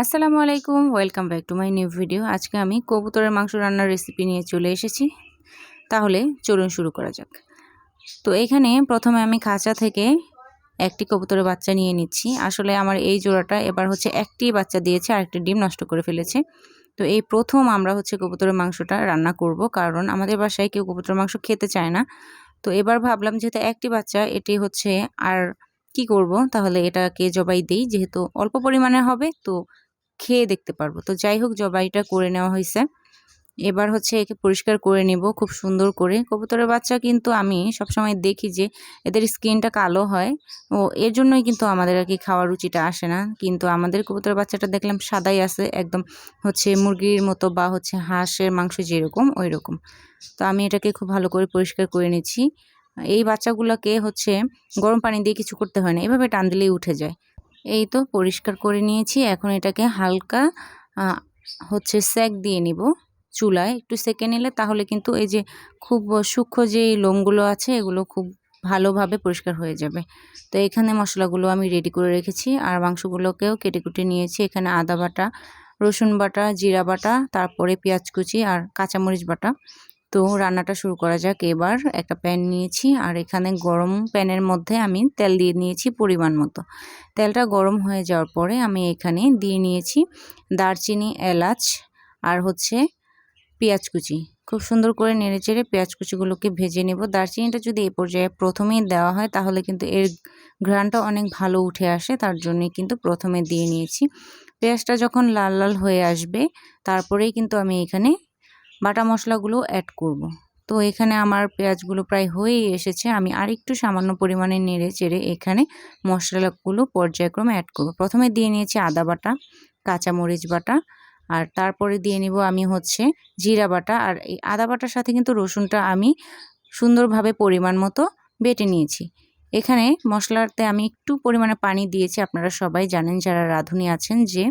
আসসালামু আলাইকুম, welcome back to my new video. আজকে আমি কবুতরের মাংস রান্নার রেসিপি নিয়ে চলে এসেছি। তাহলে চলুন শুরু করা যাক। তো এখানে প্রথমে আমি খাঁচা থেকে একটি কবুতরের বাচ্চা নিয়ে নিচ্ছি। আসলে আমার এই জোড়াটা এবার হচ্ছে একটি বাচ্চা দিয়েছে আর একটি ডিম নষ্ট করে ফেলেছে। তো এই প্রথম আমরা হচ্ছে কবুতরের মাংসটা রান্না করব, কারণ আমাদের বাসায় কেউ কবুতরের মাংস খেতে চায় না। তো এবার ভাবলাম যেহেতু একটি বাচ্চা, এটি হচ্ছে আর কি করব? তাহলে এটাকে জবাই দিই, যেহেতু অল্প পরিমাণে হবে, তো খেয়ে দেখতে পারব। তো যাই হোক, জবাইটা করে নেওয়া হয়েছে এবার হচ্ছে একে পরিষ্কার করে নেব খুব সুন্দর করে। কবুতরের বাচ্চা কিন্তু আমি সবসময় দেখি যে এদের স্কিনটা কালো হয়। ও, এর জন্যই কিন্তু আমাদের আর কি খাওয়ার রুচিটা আসে না। কিন্তু আমাদের কবুতরের বাচ্চাটা দেখলাম সাদাই আছে, একদম হচ্ছে মুরগির মতো বা হচ্ছে হাঁসের মাংস যেরকম ওই রকম তো আমি এটাকে খুব ভালো করে পরিষ্কার করে নিচ্ছি। এই বাচ্চাগুলোকে হচ্ছে গরম পানি দিয়ে কিছু করতে হয় না। এভাবে টান দিলেই উঠে যায়। এই তো পরিষ্কার করে নিয়েছি। এখন এটাকে হালকা হচ্ছে সেক দিয়ে নিব চুলায়। একটু সেকে নিলে তাহলে কিন্তু এই যে খুব সূক্ষ্ম যে লোমগুলো আছে, এগুলো খুব ভালোভাবে পরিষ্কার হয়ে যাবে। তো এখানে মশলাগুলো আমি রেডি করে রেখেছি। আর মাংসগুলোকেও কেটে কুটে নিয়েছি। এখানে আদা বাটা, রসুন বাটা, জিরা বাটা, তারপরে পেঁয়াজ কুচি আর কাঁচামরিচ বাটা। তো রান্নাটা শুরু করা যাক। এবার একটা প্যান নিয়েছি আর এখানে গরম প্যানের মধ্যে আমি তেল দিয়ে নিয়েছি পরিমাণ মতো। তেলটা গরম হয়ে যাওয়ার পরে আমি এখানে দিয়ে নিয়েছি দারচিনি, এলাচ আর হচ্ছে পেঁয়াজ কুচি। খুব সুন্দর করে নেড়ে চেড়ে পেঁয়াজ কুচিগুলোকে ভেজে নেব। দারচিনিটা যদি এ পর্যায়ে প্রথমেই দেওয়া হয় তাহলে কিন্তু এর ঘ্রাণটা অনেক ভালো উঠে আসে, তার জন্যই কিন্তু প্রথমে দিয়ে নিয়েছি। পেঁয়াজটা যখন লাল লাল হয়ে আসবে, তারপরেই কিন্তু আমি এখানে বাটা মশলাগুলো অ্যাড করব। তো এখানে আমার পেঁয়াজগুলো প্রায় হয়েই এসেছে আমি আর একটু সামান্য পরিমাণে নেড়ে চেড়ে এখানে মশলাগুলো পর্যায়ক্রমে অ্যাড করব। প্রথমে দিয়ে নিয়েছি আদা বাটা, কাঁচামরিচ বাটা, আর তারপরে দিয়ে নিব আমি হচ্ছে জিরা বাটা আর এই আদা বাটার সাথে কিন্তু রসুনটা আমি সুন্দরভাবে পরিমাণ মতো বেটে নিয়েছি এখানে মশলাতে আমি একটু পরিমাণে পানি দিয়েছি আপনারা সবাই জানেন, যারা রাঁধুনি আছেন, যে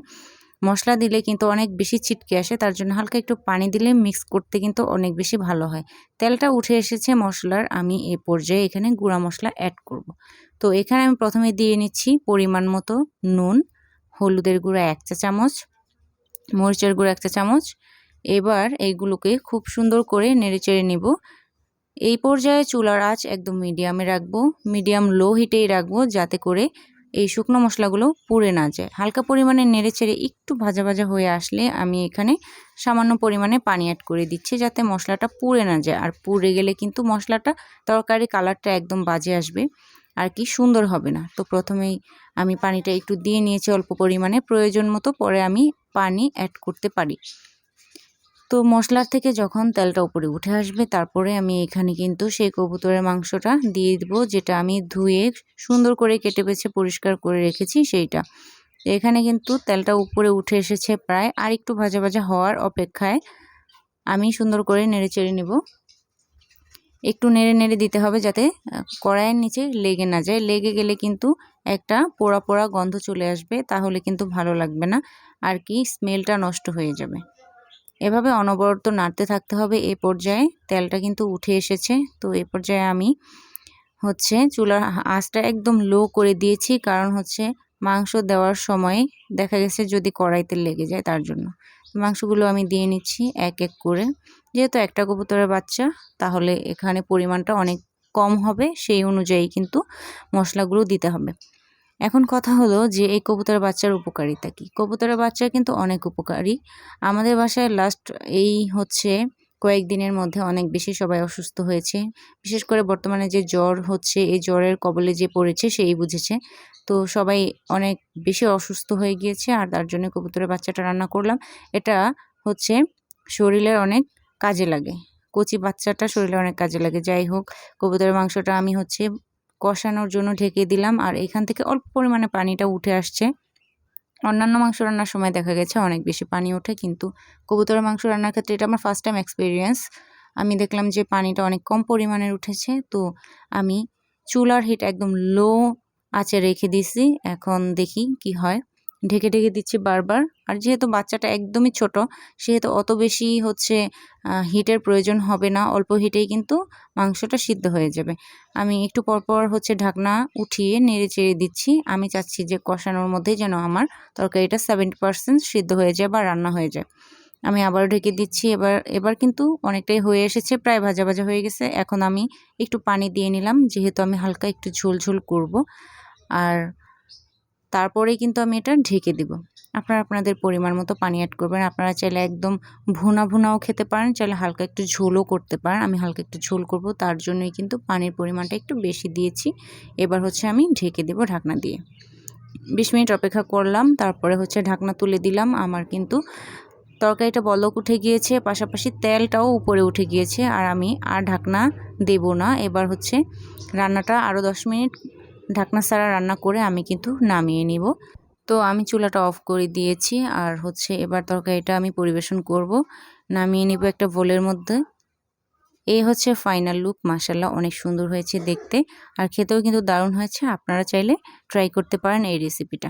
মশলা দিলে কিন্তু অনেক বেশি ছিটকে আসে, তার জন্য হালকা একটু পানি দিলে মিক্স করতে কিন্তু অনেক বেশি ভালো হয়। তেলটা উঠে এসেছে মশলার, আমি এ পর্যায়ে এখানে গুঁড়া মশলা অ্যাড করব। তো এখানে আমি প্রথমে দিয়ে নিচ্ছি পরিমাণ মতো নুন, হলুদের গুঁড়া এক চা চামচ, মরিচের গুঁড়া এক চা চামচ। এবার এইগুলোকে খুব সুন্দর করে নেড়ে চেড়ে নেব। এই পর্যায়ে চুলার আঁচ একদম মিডিয়ামে রাখব মিডিয়াম লো হিটেই রাখব যাতে করে এই শুকনো মশলাগুলো পুড়ে না যায়। হালকা পরিমাণে নেড়ে ছেড়ে একটু ভাজা ভাজা হয়ে আসলে আমি এখানে সামান্য পরিমাণে পানি অ্যাড করে দিচ্ছি যাতে মশলাটা পুড়ে না যায়। আর পুড়ে গেলে কিন্তু মশলাটা, তরকারি কালারটা একদম বাজে আসবে আর কি সুন্দর হবে না। তো প্রথমেই আমি পানিটা একটু দিয়ে নিয়েছি অল্প পরিমাণে। প্রয়োজন মতো পরে আমি পানি অ্যাড করতে পারি। তো মশলার থেকে যখন তেলটা উপরে উঠে আসবে, তারপরে আমি এখানে কিন্তু সেই কবুতরের মাংসটা দিয়ে দেবো, যেটা আমি ধুয়ে সুন্দর করে কেটে বেছে পরিষ্কার করে রেখেছি সেইটা। এখানে কিন্তু তেলটা উপরে উঠে এসেছে প্রায় আর একটু ভাজা ভাজা হওয়ার অপেক্ষায়। আমি সুন্দর করে নেড়ে চেড়ে নেব। একটু নেড়ে নেড়ে দিতে হবে যাতে কড়াইয়ের নিচে লেগে না যায়। লেগে গেলে কিন্তু একটা পোড়া পোড়া গন্ধ চলে আসবে, তাহলে কিন্তু ভালো লাগবে না। আর কি, স্মেলটা নষ্ট হয়ে যাবে। এভাবে অনবরত নাড়তে থাকতে হবে। এ পর্যায়ে তেলটা কিন্তু উঠে এসেছে। তো এ পর্যায়ে আমি হচ্ছে চুলার আঁচটা একদম লো করে দিয়েছি। কারণ হচ্ছে মাংস দেওয়ার সময় দেখা গেছে যদি কড়াইতে লেগে যায় তার জন্য। মাংসগুলো আমি দিয়ে নিচ্ছি এক এক করে। যেহেতু একটা কবুতরের বাচ্চা, তাহলে এখানে পরিমাণটা অনেক কম হবে। সেই অনুযায়ী কিন্তু মশলাগুলো দিতে হবে। এখন কথা হলো যে এই কবুতরের বাচ্চার উপকারিতা কী? কবুতরের বাচ্চা কিন্তু অনেক উপকারী। আমাদের বাসায় লাস্ট এই হচ্ছে কয়েকদিনের মধ্যে অনেক বেশি সবাই অসুস্থ হয়েছে। বিশেষ করে বর্তমানে যে জ্বর হচ্ছে, এই জ্বরের কবলে যে পড়েছে সেই বুঝেছে। তো সবাই অনেক বেশি অসুস্থ হয়ে গিয়েছে আর তার জন্য কবুতরের বাচ্চাটা রান্না করলাম। এটা হচ্ছে শরীরের অনেক কাজে লাগে। কচি বাচ্চাটা শরীরে অনেক কাজে লাগে। যাই হোক, কবুতরের মাংসটা আমি হচ্ছে কষানোর জন্য ঢেকে দিলাম আর এখান থেকে অল্প পরিমাণে পানিটা উঠে আসছে। অন্যান্য মাংস রান্নার সময় দেখা গেছে অনেক বেশি পানি ওঠে, কিন্তু কবুতরের মাংস রান্নার ক্ষেত্রে এটা আমার ফার্স্ট টাইম এক্সপিরিয়েন্স আমি দেখলাম যে পানিটা অনেক কম পরিমাণের উঠেছে, তো আমি চুলার হিট একদম লো আঁচে রেখে দিছি এখন দেখি কি হয়। ঢেকে ঢেকে দিচ্ছি বারবার। আর যেহেতু বাচ্চাটা একদমই ছোট, সেহেতু অত বেশি হচ্ছে হিটের প্রয়োজন হবে না। অল্প হিটেই কিন্তু মাংসটা সিদ্ধ হয়ে যাবে। আমি একটু পরপর হচ্ছে ঢাকনা উঠিয়ে নেড়ে চেড়ে দিচ্ছি। আমি চাচ্ছি যে কষানোর মধ্যেই যেন আমার তরকারিটা সেভেন্টি পার্সেন্ট সিদ্ধ হয়ে যায় বা রান্না হয়ে যায়। আমি আবারও ঢেকে দিচ্ছি। এবার এবার কিন্তু অনেকটাই হয়ে এসেছে, প্রায় ভাজা ভাজা হয়ে গেছে। এখন আমি একটু পানি দিয়ে নিলাম। যেহেতু আমি হালকা একটু ঝোল ঝোল করব। আর তারপরেই কিন্তু আমি এটা ঢেকে দিব। আপনারা আপনাদের পরিমাণ মতো পানি অ্যাড করবেন। আপনারা চাইলে একদম ভুনা ভুনাও খেতে পারেন, চাইলে হালকা একটু ঝোলও করতে পারেন। আমি হালকা একটু ঝোল করব, তার জন্যই কিন্তু পানির পরিমাণটা একটু বেশি দিয়েছি। এবার হচ্ছে আমি ঢেকে দেব ঢাকনা দিয়ে। বিশ মিনিট অপেক্ষা করলাম, তারপরে হচ্ছে ঢাকনা তুলে দিলাম। আমার কিন্তু তরকারিটা বলক উঠে গিয়েছে, পাশাপাশি তেলটাও উপরে উঠে গিয়েছে। আর আমি আর ঢাকনা দেব না। এবার হচ্ছে রান্নাটা আরও দশ মিনিট ঢাকনা ছাড়া রান্না করে আমি কিন্তু নামিয়ে নিব। তো আমি চুলাটা অফ করে দিয়েছি আর হচ্ছে এবার তরকারিটা আমি পরিবেশন করব। নামিয়ে নিব একটা বোলের মধ্যে। এই হচ্ছে ফাইনাল লুক মাসাল্লাহ অনেক সুন্দর হয়েছে দেখতে। আর খেতেও কিন্তু দারুণ হয়েছে, আপনারা চাইলে ট্রাই করতে পারেন এই রেসিপিটা